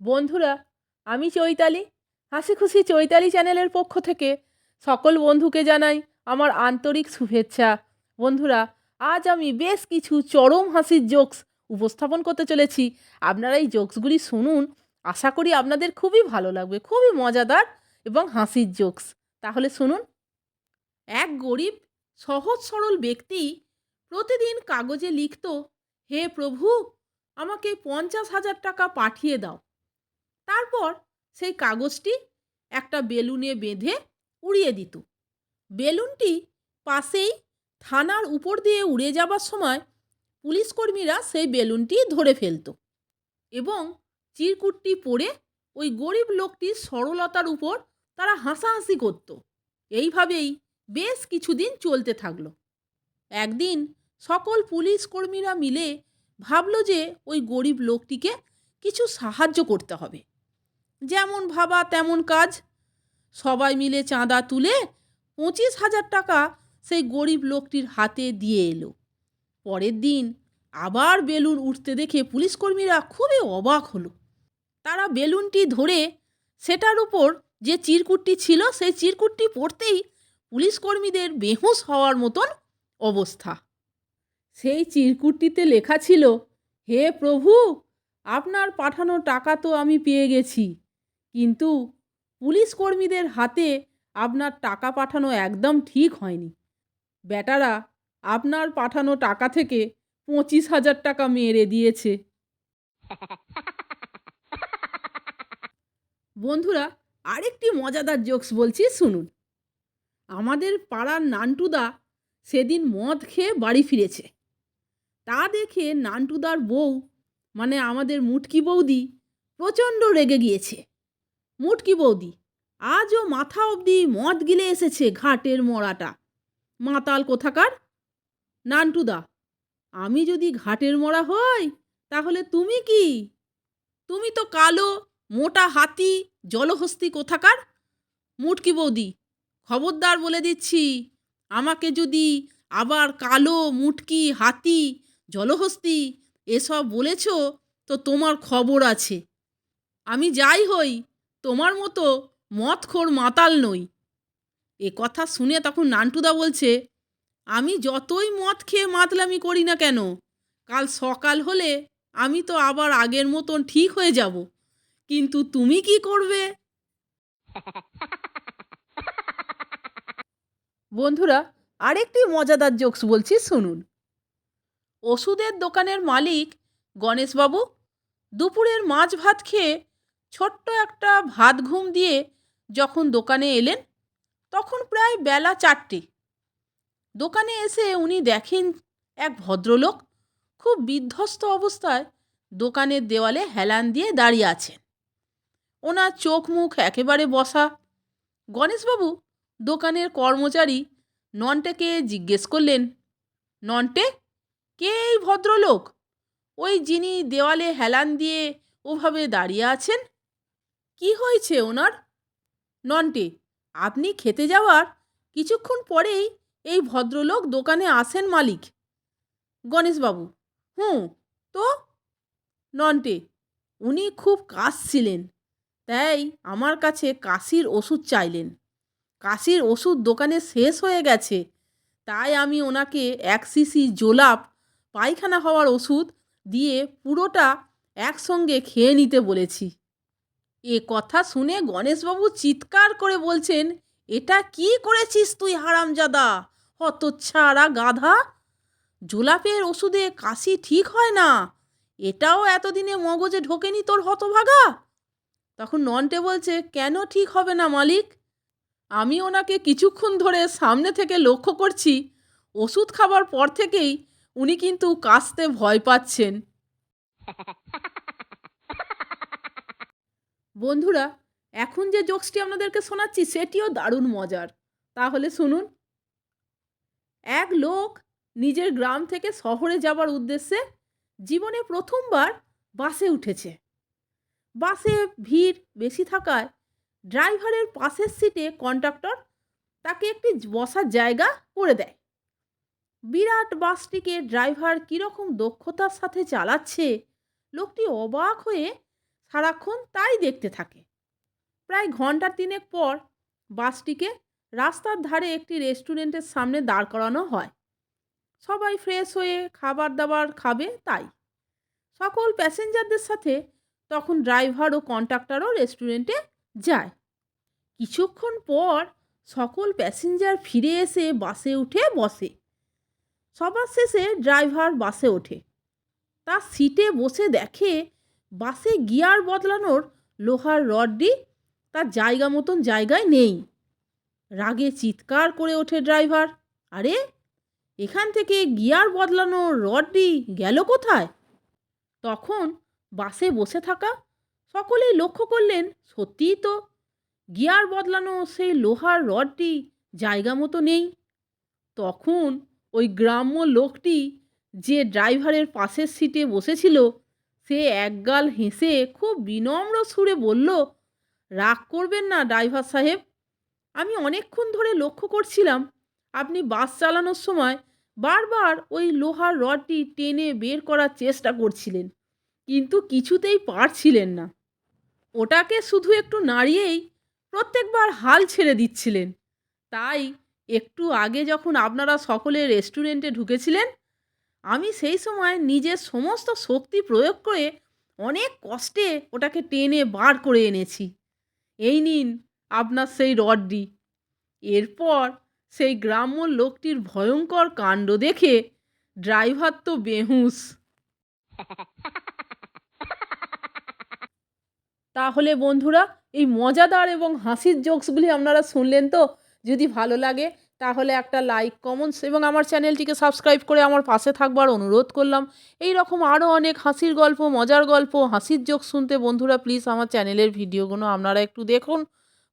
বন্ধুরা, আমি চৈতালি। হাসি খুশি চৈতালি চ্যানেলের পক্ষ থেকে সকল বন্ধুকে জানাই আমার আন্তরিক শুভেচ্ছা। বন্ধুরা, আজ আমি বেশ কিছু চরম হাসির জোকস উপস্থাপন করতে চলেছি। আপনারা এই জোকসগুলি শুনুন, আশা করি আপনাদের খুবই ভালো লাগবে, খুবই মজাদার এবং হাসির জোকস। তাহলে শুনুন। এক গরিব, সহজ সরল ব্যক্তি প্রতিদিন কাগজে লিখত, হে প্রভু, আমাকে পঞ্চাশ হাজার টাকা পাঠিয়ে দাও। তারপর সেই কাগজটি একটা বেলুনে বেঁধে উড়িয়ে দিত। বেলুনটি পাশেই থানার উপর দিয়ে উড়ে যাবার সময় পুলিশকর্মীরা সেই বেলুনটি ধরে ফেলত এবং চিরকুটটি পড়ে ওই গরিব লোকটির সরলতার উপর তারা হাসাহাসি করত। এইভাবেই বেশ কিছুদিন চলতে থাকল। একদিন সকল পুলিশ কর্মীরা মিলে ভাবলো যে ওই গরিব লোকটিকে কিছু সাহায্য করতে হবে। যেমন ভাবা তেমন কাজ। সবাই মিলে চাঁদা তুলে পঁচিশ হাজার টাকা সেই গরিব লোকটির হাতে দিয়ে এলো। পরের দিন আবার বেলুন উঠতে দেখে পুলিশকর্মীরা খুবই অবাক হলো। তারা বেলুনটি ধরে সেটার উপর যে চিরকুটটি ছিল সেই চিরকুটটি পড়তেই পুলিশকর্মীদের বেহুশ হওয়ার মতন অবস্থা। সেই চিরকুটটিতে লেখা ছিল, হে প্রভু, আপনার পাঠানো টাকা তো আমি পেয়ে গেছি। কিন্তু পুলিশ কর্মীদের হাতে আপনার টাকা পাঠানো একদম ঠিক হয়নি। বেটারা, আপনার পাঠানো টাকা থেকে পঁচিশ হাজার টাকা মেরে দিয়েছে। বন্ধুরা, আরেকটি মজাদার জোকস বলছি, শুনুন। আমাদের পাড়ার নান্টুদা সেদিন মদ খেয়ে বাড়ি ফিরেছে। তা দেখে নান্টুদার বউ মানে আমাদের মুটকি বৌদি, প্রচণ্ড রেগে গিয়েছে। মুটকি বৌদি, আজও মাথা অবধি মদ গিলে এসেছে ঘাটের মরাটা মাতাল কোথাকার? নান্টুদা, আমি যদি ঘাটের মরা হই, তাহলে তুমি কি? তুমি তো কালো, মোটা হাতি, জলহস্তি কোথাকার? মুটকি বৌদি, খবরদার বলে দিচ্ছি, আমাকে যদি আবার কালো, মুটকি, হাতি, জলহস্তি এসব বলেছ, তো তোমার খবর আছে। আমি যাই হই তোমার মতো মদখোর মাতাল নই। এ কথা শুনে তখন নান্টুদা বলছে, আমি যতই মদ খেয়ে মাতলামি করি না কেন, কাল সকাল হলে আমি তো আবার আগের মতন ঠিক হয়ে যাব। কিন্তু তুমি কি করবে? বন্ধুরা, আরেকটি মজাদার জোকস বলছি, শুনুন। ওষুধের দোকানের মালিক গণেশবাবু দুপুরের মাছ ভাত খেয়ে ছোট্ট একটা ভাত ঘুম দিয়ে যখন দোকানে এলেন, তখন প্রায় বেলা চারটে। দোকানে এসে উনি দেখেন এক ভদ্রলোক খুব বিধ্বস্ত অবস্থায় দোকানের দেওয়ালে হেলান দিয়ে দাঁড়িয়ে আছেন। ওনার চোখ মুখ একেবারে বসা। গণেশবাবু দোকানের কর্মচারী ননটেকে জিজ্ঞেস করলেন, ননটে, কে এই ভদ্রলোক? ওই যিনি দেওয়ালে হেলান দিয়ে ওভাবে দাঁড়িয়ে আছেন? কি হয়েছে ওনার? নন্টে, আপনি খেতে যাওয়ার কিছুক্ষণ পরেই এই ভদ্রলোক দোকানে আসেন মালিক। গণেশবাবু, হুঁ, তো? নন্টে, উনি খুব কাশছিলেন তাই আমার কাছে কাশির ওষুধ চাইলেন। কাশির ওষুধ দোকানে শেষ হয়ে গেছে, তাই আমি ওনাকে এক সিসি জোলাপ, পায়খানা হওয়ার ওষুধ দিয়ে পুরোটা একসঙ্গে খেয়ে নিতে বলেছি। এ কথা শুনে গণেশবাবু চিৎকার করে বলছেন, এটা কি করেছিস তুই, হারামজাদা? হতচ্ছাড়া গাধা? জোলাপের ওষুধে কাশি ঠিক হয় না। এটাও এতদিনে মগজে ঢোকেনি তোর হতভাগা? তখন ননটে বলছে, কেন ঠিক হবে না, মালিক? আমি ওনাকে কিছুক্ষণ ধরে সামনে থেকে লক্ষ্য করছি। ওষুধ খাবার পর থেকেই উনি কিন্তু কাশতে ভয় পাচ্ছেন। বন্ধুরা, এখন যে জোকসটি আপনাদেরকে শোনাচ্ছি, সেটিও দারুণ মজার। তাহলে শুনুন। এক লোক নিজের গ্রাম থেকে শহরে যাবার উদ্দেশ্যে জীবনে প্রথমবার বাসে উঠেছে। বাসে ভিড় বেশি থাকায় ড্রাইভারের পাশের সিটে কন্ডাক্টর তাকে একটি বসার জায়গা করে দেয়। বিরাট বাসটিকে ড্রাইভার কীরকম দক্ষতার সাথে চালাচ্ছে, লোকটি অবাক হয়ে সারাক্ষণ তাই দেখতে থাকে। প্রায় ঘণ্টা তিনেক পর বাসটিকে রাস্তার ধারে একটি রেস্টুরেন্টের সামনে দাঁড় করানো হয়। সবাই ফ্রেশ হয়ে খাবার দাবার খাবে তাই। সকল প্যাসেঞ্জারদের সাথে তখন ড্রাইভার ও কন্ডাক্টরও রেস্টুরেন্টে যায়। কিছুক্ষণ পর সকল প্যাসেঞ্জার ফিরে এসে বাসে উঠে বসে। সবার শেষে ড্রাইভার বাসে ওঠে। তার সিটে বসে দেখে বাসে গিয়ার বদলানোর লোহার রডটি তার জায়গা মতন জায়গায় নেই। রাগে চিৎকার করে ওঠে ড্রাইভার, আরে, এখান থেকে গিয়ার বদলানোর রডটি গেল কোথায়? তখন বাসে বসে থাকা সকলেই লক্ষ্য করলেন, সত্যিই তো গিয়ার বদলানো সেই লোহার রডটি জায়গা মতো নেই। তখন ওই গ্রাম্য লোকটি যে ড্রাইভারের পাশের সিটে বসেছিল সে একগাল হেসে খুব বিনম্র সুরে বলল, রাগ করবেন না, ড্রাইভার সাহেব। আমি অনেকক্ষণ ধরে লক্ষ্য করছিলাম, আপনি বাস চালানোর সময় বারবার ওই লোহার রডটি টেনে বের করার চেষ্টা করছিলেন, কিন্তু কিছুতেই পারছিলেন না। ওটাকে শুধু একটু নাড়িয়েই প্রত্যেকবার হাল ছেড়ে দিচ্ছিলেন। তাই একটু আগে যখন আপনারা সকলে রেস্টুরেন্টে ঢুকেছিলেন আমি সেই সময় নিজের সমস্ত শক্তি প্রয়োগ করে অনেক কষ্টে ওটাকে টেনে বার করে এনেছি। এই নিন আপনার সেই রডটি। এরপর সেই গ্রাম্য লোকটির ভয়ঙ্কর কাণ্ড দেখে ড্রাইভার তো বেহুঁশ। তাহলে বন্ধুরা, এই মজাদার এবং হাসির জোকসগুলি আপনারা শুনলেন তো? যদি ভালো লাগে তাহলে একটা লাইক কমেন্টস এবং আমার চ্যানেলটিকে সাবস্ক্রাইব করে আমার পাশে থাকবার অনুরোধ করলাম। এই রকম আরও অনেক হাসির গল্প, মজার গল্প, হাসির জোক শুনতে বন্ধুরা প্লিজ আমার চ্যানেলের ভিডিওগুলো আপনারা একটু দেখুন।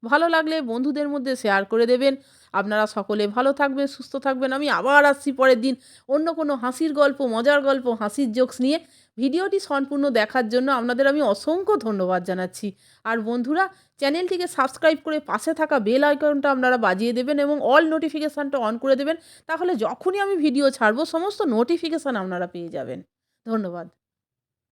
ভালো লাগলে বন্ধুদের মধ্যে শেয়ার করে দেবেন। আপনারা সকলে ভালো থাকবেন, সুস্থ থাকবেন। আমি আবার আসছি পরের দিন অন্য কোনো হাসির গল্প, মজার গল্প, হাসির জোকস নিয়ে। ভিডিওটি সম্পূর্ণ দেখার জন্য আপনাদের আমি অসংখ্য ধন্যবাদ জানাচ্ছি। আর বন্ধুরা, চ্যানেলটিকে সাবস্ক্রাইব করে পাশে থাকা বেল আইকনটা আপনারা বাজিয়ে দেবেন এবং অল নোটিফিকেশানটা অন করে দেবেন, তাহলে যখনই আমি ভিডিও ছাড়বো, সমস্ত নোটিফিকেশান আপনারা পেয়ে যাবেন। ধন্যবাদ।